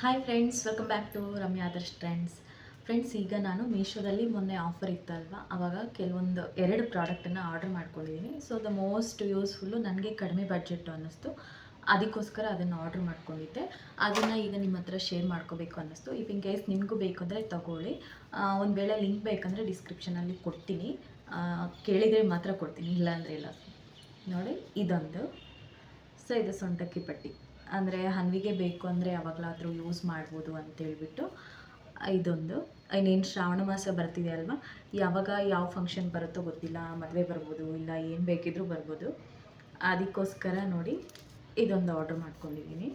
Hi friends welcome back to Ramya Adarsh trends friends ಈಗ ನಾನು ಮೀಶೋದಲ್ಲಿ ಮೊನ್ನೆ ಆಫರ್ ಇತ್ತಲ್ವ? ಆವಾಗ ಕೆಲವೊಂದು ಎರಡು ಪ್ರಾಡಕ್ಟನ್ನು ಆರ್ಡರ್ ಮಾಡ್ಕೊಂಡಿದ್ದೀನಿ ಸೊ ದ ಮೋಸ್ಟ್ ಯೂಸ್ಫುಲ್ಲು ನನಗೆ ಕಡಿಮೆ ಬಡ್ಜೆಟ್ ಅನ್ನಿಸ್ತು. ಅದಕ್ಕೋಸ್ಕರ ಅದನ್ನು ಆರ್ಡರ್ ಮಾಡ್ಕೊಂಡಿದ್ದೆ. ಅದನ್ನು ಈಗ ನಿಮ್ಮ ಹತ್ರ ಶೇರ್ ಮಾಡ್ಕೋಬೇಕು ಅನ್ನಿಸ್ತು. ಇಫ್ ಇನ್ ಕೇಸ್ ನಿಮಗೂ ಬೇಕು ಅಂದರೆ ತಗೊಳ್ಳಿ ಒಂದು ವೇಳೆ ಲಿಂಕ್ ಬೇಕಂದರೆ ಡಿಸ್ಕ್ರಿಪ್ಷನಲ್ಲಿ ಕೊಡ್ತೀನಿ. ಕೇಳಿದರೆ ಮಾತ್ರ ಕೊಡ್ತೀನಿ. ಇಲ್ಲಾಂದರೆ ಇಲ್ಲ. ನೋಡಿ, ಇದೊಂದು. ಸೊ ಇದು ಸೊಂಟಕ್ಕಿ ಪಟ್ಟಿ. ಅಂದರೆ ಹನ್ವಿಗೆ ಬೇಕು ಅಂದರೆ ಯಾವಾಗಲಾದರೂ ಯೂಸ್ ಮಾಡ್ಬೋದು ಅಂತೇಳ್ಬಿಟ್ಟು ಇದೊಂದು. ಇನ್ನೇನು ಶ್ರಾವಣ ಮಾಸ ಬರ್ತಿದೆ ಅಲ್ವಾ? ಯಾವಾಗ ಯಾವ ಫಂಕ್ಷನ್ ಬರುತ್ತೋ ಗೊತ್ತಿಲ್ಲ, ಮದುವೆ ಬರ್ಬೋದು ಇಲ್ಲ ಏನು ಬೇಕಿದ್ರೂ ಬರ್ಬೋದು. ಅದಕ್ಕೋಸ್ಕರ ನೋಡಿ ಇದೊಂದು ಆರ್ಡ್ರ್ ಮಾಡ್ಕೊಂಡಿದ್ದೀನಿ.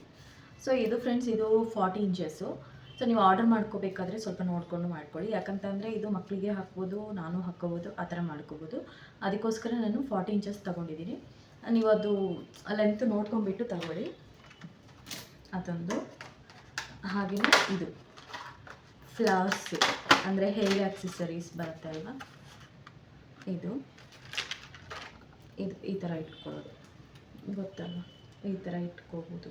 ಸೊ ಇದು ಫ್ರೆಂಡ್ಸ್ ಇದು ಫಾರ್ಟಿ ಇಂಚಸ್ಸು ಸೊ ನೀವು ಆರ್ಡರ್ ಮಾಡ್ಕೋಬೇಕಾದ್ರೆ ಸ್ವಲ್ಪ ನೋಡಿಕೊಂಡು ಮಾಡ್ಕೊಳ್ಳಿ. ಯಾಕಂತಂದರೆ ಇದು ಮಕ್ಕಳಿಗೆ ಹಾಕ್ಬೋದು, ನಾನು ಹಾಕ್ಕೋಬೋದು, ಆ ಥರ ಮಾಡ್ಕೋಬೋದು. ಅದಕ್ಕೋಸ್ಕರ ನಾನು ಫಾರ್ಟಿ ಇಂಚಸ್ ತೊಗೊಂಡಿದ್ದೀನಿ. ನೀವು ಅದು ಲೆಂತ್ ನೋಡ್ಕೊಂಬಿಟ್ಟು ತಗೊಳ್ಳಿ. ಅದೊಂದು. ಹಾಗೆಯೇ ಇದು. ಫ್ಲವರ್ಸ್, ಅಂದರೆ ಹೇರ್ ಆಕ್ಸೆಸರೀಸ್ ಬರುತ್ತೆ ಅಲ್ವಾ? ಇದು. ಇದು ಈ ಥರ ಇಟ್ಕೊಳ್ಳೋದು. ಗೊತ್ತಲ್ವ? ಈ ಥರ ಇಟ್ಕೋಬೋದು.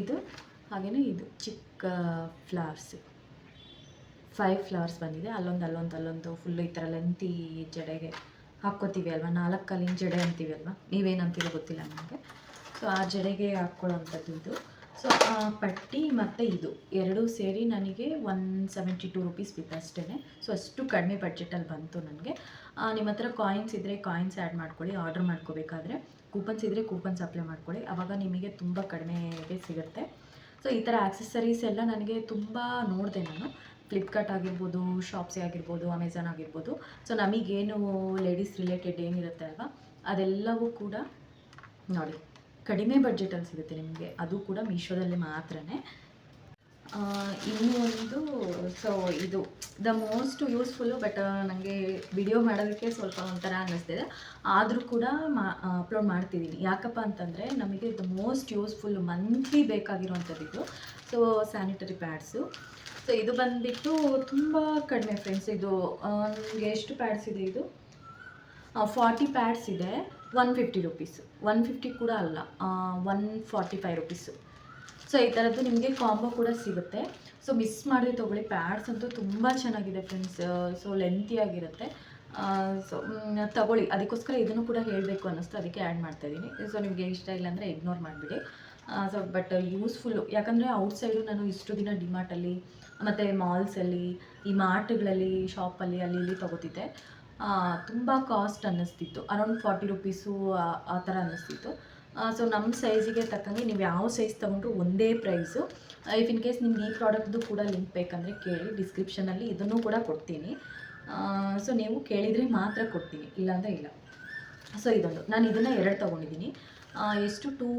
ಇದು ಹಾಗೆಯೇ ಇದು. ಚಿಕ್ಕ ಫ್ಲವರ್ಸ್. ಫೈವ್ ಫ್ಲವರ್ಸ್ ಬಂದಿದೆ. ಅಲ್ಲೊಂದು ಅಲ್ಲೊಂದು ಅಲ್ಲೊಂದು ಫುಲ್ ಈ ಥರ ಲೆಂತಿ ಜಡೆಗೆ ಹಾಕ್ಕೋತೀವಿ ಅಲ್ವಾ? ನಾಲ್ಕು ಕಾಲಿನ ಜಡೆ ಅಂತೀವಿ ಅಲ್ವಾ? ನೀವೇನಂತೀರೋ ಗೊತ್ತಿಲ್ಲ ನನಗೆ ಸೊ ಆ ಜಡೆಗೆ ಹಾಕ್ಕೊಳ್ಳೋವಂಥದ್ದು ಇದು. ಸೊ ಆ ಪಟ್ಟಿ ಮತ್ತು ಇದು ಎರಡೂ ಸೇರಿ ನನಗೆ ಒನ್ ಸೆವೆಂಟಿ ಟು ರುಪೀಸ್ ಬಿತ್ತು ಅಷ್ಟೇ ಸೊ ಅಷ್ಟು ಕಡಿಮೆ ಬಡ್ಜೆಟಲ್ಲಿ ಬಂತು ನನಗೆ. ನಿಮ್ಮ ಹತ್ರ ಕಾಯಿನ್ಸ್ ಇದ್ದರೆ ಕಾಯಿನ್ಸ್ ಆ್ಯಡ್ ಮಾಡ್ಕೊಳ್ಳಿ ಆರ್ಡ್ರ್ ಮಾಡ್ಕೋಬೇಕಾದ್ರೆ. ಕೂಪನ್ಸ್ ಇದ್ದರೆ ಕೂಪನ್ಸ್ ಅಪ್ಲೈ ಮಾಡ್ಕೊಳ್ಳಿ. ಆವಾಗ ನಿಮಗೆ ತುಂಬ ಕಡಿಮೆಗೆ ಸಿಗುತ್ತೆ. ಸೊ ಈ ಥರ ಆಕ್ಸೆಸರೀಸ್ ಎಲ್ಲ ನನಗೆ ತುಂಬ ನೋಡಿದೆ ನಾನು. ಫ್ಲಿಪ್ಕಾರ್ಟ್ ಆಗಿರ್ಬೋದು ಶಾಪ್ಸಿ ಆಗಿರ್ಬೋದು ಅಮೆಝಾನ್ ಆಗಿರ್ಬೋದು. ಸೊ ನಮಗೇನು ಲೇಡೀಸ್ ರಿಲೇಟೆಡ್ ಏನಿರುತ್ತೆ ಅಲ್ವಾ? ಅದೆಲ್ಲವೂ ಕೂಡ ನೋಡಿ. ಕಡಿಮೆ ಬಡ್ಜೆಟಲ್ಲಿ ಸಿಗುತ್ತೆ ನಿಮಗೆ. ಅದು ಕೂಡ ಮೀಶೋದಲ್ಲಿ ಮಾತ್ರನೇ. ಇನ್ನೂ ಒಂದು ಸೊ ಇದು ದ ಮೋಸ್ಟ್ ಯೂಸ್ಫುಲ್ಲು ಬಟ್ ನನಗೆ ವಿಡಿಯೋ ಮಾಡೋದಕ್ಕೆ ಸ್ವಲ್ಪ ಒಂಥರ ಅನ್ನಿಸ್ತಿದೆ. ಆದರೂ ಕೂಡ ಮಾ ಅಪ್ಲೋಡ್ ಮಾಡ್ತಿದ್ದೀನಿ. ಯಾಕಪ್ಪ ಅಂತಂದರೆ, ನಮಗೆ ದ ಮೋಸ್ಟ್ ಯೂಸ್ಫುಲ್ಲು ಮಂತ್ಲಿ ಬೇಕಾಗಿರುವಂಥದ್ದು ಇದು. ಸೊ ಸ್ಯಾನಿಟರಿ ಪ್ಯಾಡ್ಸು ಸೊ ಇದು ಬಂದುಬಿಟ್ಟು ತುಂಬ ಕಡಿಮೆ ಫ್ರೆಂಡ್ಸ್ ಇದು ಎಷ್ಟು ಪ್ಯಾಡ್ಸ್ ಇದೆ ಇದು? ಫಾರ್ಟಿ ಪ್ಯಾಡ್ಸ್ ಇದೆ. One fifty rupees one fifty ಕೂಡ ಅಲ್ಲ. One forty five rupees so ಈ ಥರದ್ದು ನಿಮಗೆ ಕಾಂಬೋ ಕೂಡ ಸಿಗುತ್ತೆ. ಸೊ ಮಿಸ್ ಮಾಡಿದ್ರೆ ತೊಗೊಳ್ಳಿ. ಪ್ಯಾಡ್ಸ್ ಅಂತೂ ತುಂಬ ಚೆನ್ನಾಗಿದೆ ಫ್ರೆಂಡ್ಸ್ ಸೊ ಲೆಂತಿಯಾಗಿರುತ್ತೆ ಸೊ ತಗೊಳ್ಳಿ. ಅದಕ್ಕೋಸ್ಕರ ಇದನ್ನು ಕೂಡ ಹೇಳಬೇಕು ಅನ್ನಿಸ್ತು. ಅದಕ್ಕೆ ಆ್ಯಡ್ ಮಾಡ್ತಾ ಇದ್ದೀನಿ ಸೊ ನಿಮಗೆ ಇಷ್ಟ ಇಲ್ಲ ಅಂದರೆ ಇಗ್ನೋರ್ ಮಾಡಿಬಿಡಿ. ಸೊ ಬಟ್ ಯೂಸ್ಫುಲ್ಲು ಯಾಕಂದರೆ ಔಟ್ಸೈಡು ನಾನು ಇಷ್ಟು ದಿನ ಡಿಮಾರ್ಟಲ್ಲಿ ಮತ್ತು ಮಾಲ್ಸಲ್ಲಿ ಈ ಮಾರ್ಟ್ಗಳಲ್ಲಿ ಶಾಪಲ್ಲಿ ಅಲ್ಲಿ, ಇಲ್ಲಿ ತೊಗೋತಿದ್ದೆ. ತುಂಬ ಕಾಸ್ಟ್ ಅನ್ನಿಸ್ತಿತ್ತು. ಅರೌಂಡ್ ಫಾರ್ಟಿ ರುಪೀಸು ಆ ಥರ ಅನ್ನಿಸ್ತಿತ್ತು. ಸೊ ನಮ್ಮ ಸೈಜಿಗೆ ತಕ್ಕಂಗೆ ನೀವು ಯಾವ ಸೈಜ್ ತೊಗೊಂಡ್ರು ಒಂದೇ ಪ್ರೈಸು ಇಫ್ ಇನ್ ಕೇಸ್ ನಿಮ್ಗೆ ಈ ಪ್ರಾಡಕ್ಟ್ದು ಕೂಡ ಲಿಂಕ್ ಬೇಕಂದರೆ ಕೇಳಿ ಡಿಸ್ಕ್ರಿಪ್ಷನಲ್ಲಿ ಇದನ್ನು ಕೂಡ ಕೊಡ್ತೀನಿ. ಸೊ ನೀವು ಕೇಳಿದರೆ ಮಾತ್ರ ಕೊಡ್ತೀನಿ, ಇಲ್ಲಾಂದರೆ ಇಲ್ಲ. ಸೊ ಇದೊಂದು. ನಾನು ಇದನ್ನು ಎರಡು ತೊಗೊಂಡಿದ್ದೀನಿ ಎಷ್ಟು? Two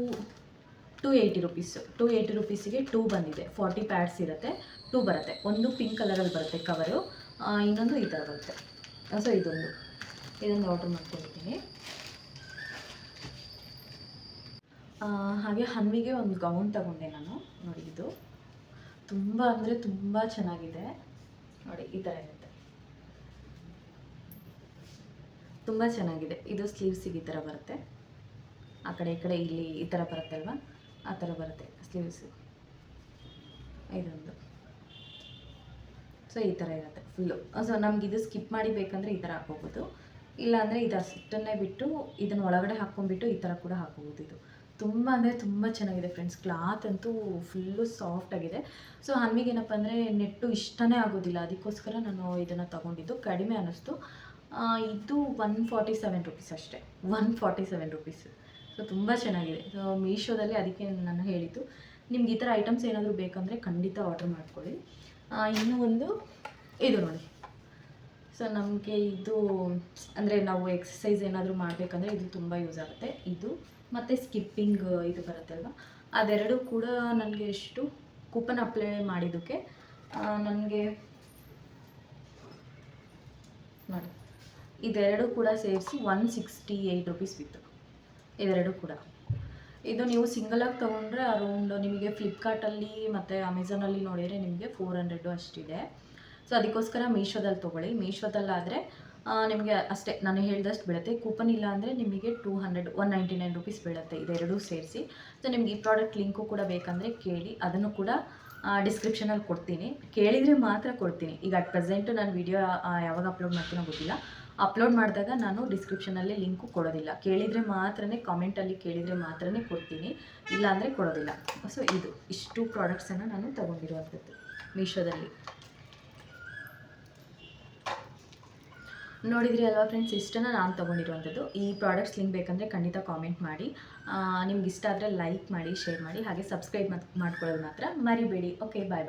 two eighty rupees two eighty ರುಪೀಸಿಗೆ two ಬಂದಿದೆ. ಫಾರ್ಟಿ ಪ್ಯಾಡ್ಸ್ ಇರುತ್ತೆ ಟೂ ಬರುತ್ತೆ. ಒಂದು ಪಿಂಕ್ ಕಲರಲ್ಲಿ ಬರುತ್ತೆ ಕವರು ಇನ್ನೊಂದು ಈ ಥರ ಬರುತ್ತೆ. ಸೊ ಇದೊಂದು. ಇದೊಂದು ಆರ್ಡ್ರ್ ಮಾಡ್ಕೊಂಡಿದ್ದೀನಿ. ಹಾಗೆ ಹನ್ವಿಗೆ ಒಂದು ಗೌನ್ ತಗೊಂಡೆ ನಾನು. ನೋಡಿ, ಇದು ತುಂಬ ಅಂದರೆ ತುಂಬ ಚೆನ್ನಾಗಿದೆ. ನೋಡಿ, ಈ ಥರ ಇರುತ್ತೆ. ತುಂಬ ಚೆನ್ನಾಗಿದೆ. ಇದು ಸ್ಲೀವ್ಸಿಗೆ ಈ ಥರ ಬರುತ್ತೆ. ಆ ಕಡೆ, ಈ ಕಡೆ ಇಲ್ಲಿ ಈ ಥರ ಬರುತ್ತಲ್ವ? ಆ ಥರ ಬರುತ್ತೆ ಸ್ಲೀವ್ಸ್ ಇದೊಂದು. ಸೊ ಈ ಥರ ಇರುತ್ತೆ ಫುಲ್ಲು ಸೊ ನಮ್ಗೆ ಇದು ಸ್ಕಿಪ್ ಮಾಡಿ ಬೇಕಂದರೆ ಈ ಥರ ಹಾಕೋಬೋದು ಇಲ್ಲಾಂದರೆ ಇದು ಅಷ್ಟನ್ನೇ ಬಿಟ್ಟು ಇದನ್ನು ಒಳಗಡೆ ಹಾಕ್ಕೊಂಡ್ಬಿಟ್ಟು ಈ ಥರ ಕೂಡ ಹಾಕೋಬೋದು ಇದು. ತುಂಬ ಅಂದರೆ ತುಂಬ ಚೆನ್ನಾಗಿದೆ ಫ್ರೆಂಡ್ಸ್ ಕ್ಲಾತ್ ಅಂತೂ ಫುಲ್ಲು ಸಾಫ್ಟ್ ಆಗಿದೆ. ಸೊ ಏನಪ್ಪ ಅಂದರೆ ನೆಟ್ಟು ಇಷ್ಟನೇ ಆಗೋದಿಲ್ಲ. ಅದಕ್ಕೋಸ್ಕರ ನಾನು ಇದನ್ನು ತೊಗೊಂಡಿದ್ದು. ಕಡಿಮೆ ಅನ್ನಿಸ್ತು. ಇದು ಒನ್ ಫಾರ್ಟಿ ಸೆವೆನ್ ರುಪೀಸ್ ಅಷ್ಟೇ. One forty seven rupees so ತುಂಬ ಚೆನ್ನಾಗಿದೆ. ಸೊ ಮೀಶೋದಲ್ಲಿ ಅದಕ್ಕೆ ನಾನು ಹೇಳಿದ್ದು. ನಿಮ್ಗೆ ಈ ಥರ ಐಟಮ್ಸ್ ಏನಾದರೂ ಬೇಕಂದರೆ ಖಂಡಿತ ಆರ್ಡರ್ ಮಾಡ್ಕೊಳ್ಳಿ. ಇನ್ನೂ ಒಂದು ಇದು ನೋಡಿ. ಸೊ ನಮಗೆ ಇದು, ಅಂದರೆ ನಾವು ಎಕ್ಸಸೈಸ್ ಏನಾದರೂ ಮಾಡಬೇಕಂದ್ರೆ ಇದು ತುಂಬ ಯೂಸ್ ಆಗುತ್ತೆ. ಇದು ಮತ್ತು ಸ್ಕಿಪ್ಪಿಂಗ್ ಇದು ಬರುತ್ತಲ್ವ ಅದೆರಡು ಕೂಡ ನನಗೆ ಎಷ್ಟು ಕೂಪನ್ ಅಪ್ಲೈ ಮಾಡಿದ್ದಕ್ಕೆ ನನಗೆ ನೋಡಿ. ಇದೆರಡು ಕೂಡ ಸೇರಿಸಿ ಒನ್ ಸಿಕ್ಸ್ಟಿ ಏಯ್ಟ್ ರುಪೀಸ್ ಬಿತ್ತು ಇದೆರಡು ಕೂಡ. ಇದು ನೀವು ಸಿಂಗಲಾಗಿ ತೊಗೊಂಡ್ರೆ ಅರೌಂಡ್ ನಿಮಗೆ ಫ್ಲಿಪ್ಕಾರ್ಟಲ್ಲಿ ಮತ್ತು ಅಮೆಝಾನಲ್ಲಿ ನೋಡಿದರೆ ನಿಮಗೆ ಫೋರ್ ಹಂಡ್ರೆಡು ಅಷ್ಟಿದೆ. ಸೊ ಅದಕ್ಕೋಸ್ಕರ ಮೀಶೋದಲ್ಲಿ ತೊಗೊಳ್ಳಿ. ಮೀಶೋದಲ್ಲಾದರೆ ನಿಮಗೆ ಅಷ್ಟೇ, ನಾನು ಹೇಳ್ದಷ್ಟು ಬೀಳುತ್ತೆ. ಕೂಪನ್ ಇಲ್ಲ ಅಂದರೆ ನಿಮಗೆ two hundred one ninety nine rupees ಬೀಳುತ್ತೆ. ಇದೆರಡೂ ಸೇರಿಸಿ. ಸೊ ನಿಮ್ಗೆ ಈ ಪ್ರಾಡಕ್ಟ್ ಲಿಂಕು ಕೂಡ ಬೇಕಂದರೆ ಕೇಳಿ. ಅದನ್ನು ಕೂಡ ಡಿಸ್ಕ್ರಿಪ್ಷನಲ್ಲಿ ಕೊಡ್ತೀನಿ. ಕೇಳಿದರೆ ಮಾತ್ರ ಕೊಡ್ತೀನಿ. ಈಗ ಅಟ್ ಪ್ರೆಸೆಂಟು ನಾನು ವಿಡಿಯೋ ಯಾವಾಗ ಅಪ್ಲೋಡ್ ಮಾಡ್ತೀನೋ ಗೊತ್ತಿಲ್ಲ. ಅಪ್ಲೋಡ್ ಮಾಡಿದಾಗ ನಾನು ಡಿಸ್ಕ್ರಿಪ್ಷನಲ್ಲಿ ಲಿಂಕು ಕೊಡೋದಿಲ್ಲ. ಕೇಳಿದರೆ ಮಾತ್ರನೇ ಕಾಮೆಂಟಲ್ಲಿ ಕೇಳಿದರೆ ಮಾತ್ರನೇ ಕೊಡ್ತೀನಿ. ಇಲ್ಲ ಅಂದರೆ ಕೊಡೋದಿಲ್ಲ. ಸೊ ಇದು ಇಷ್ಟು ಪ್ರಾಡಕ್ಟ್ಸನ್ನು ನಾನು ತೊಗೊಂಡಿರುವಂಥದ್ದು ಮೀಶೋದಲ್ಲಿ ನೋಡಿದ್ರಿ ಅಲ್ವಾ ಫ್ರೆಂಡ್ಸ್ ಇಷ್ಟನ್ನು ನಾನು ತೊಗೊಂಡಿರುವಂಥದ್ದು ಈ ಪ್ರಾಡಕ್ಟ್ಸ್ ಲಿಂಕ್ ಬೇಕಂದರೆ ಖಂಡಿತ ಕಾಮೆಂಟ್ ಮಾಡಿ. ನಿಮ್ಗೆ ಇಷ್ಟ ಆದರೆ ಲೈಕ್ ಮಾಡಿ ಶೇರ್ ಮಾಡಿ. ಹಾಗೆ ಸಬ್ಸ್ಕ್ರೈಬ್ ಮಾಡ್ಕೊಳ್ಳೋದು ಮಾತ್ರ ಮರಿಬೇಡಿ. ಓಕೆ ಬಾಯ್ ಬಾಯ್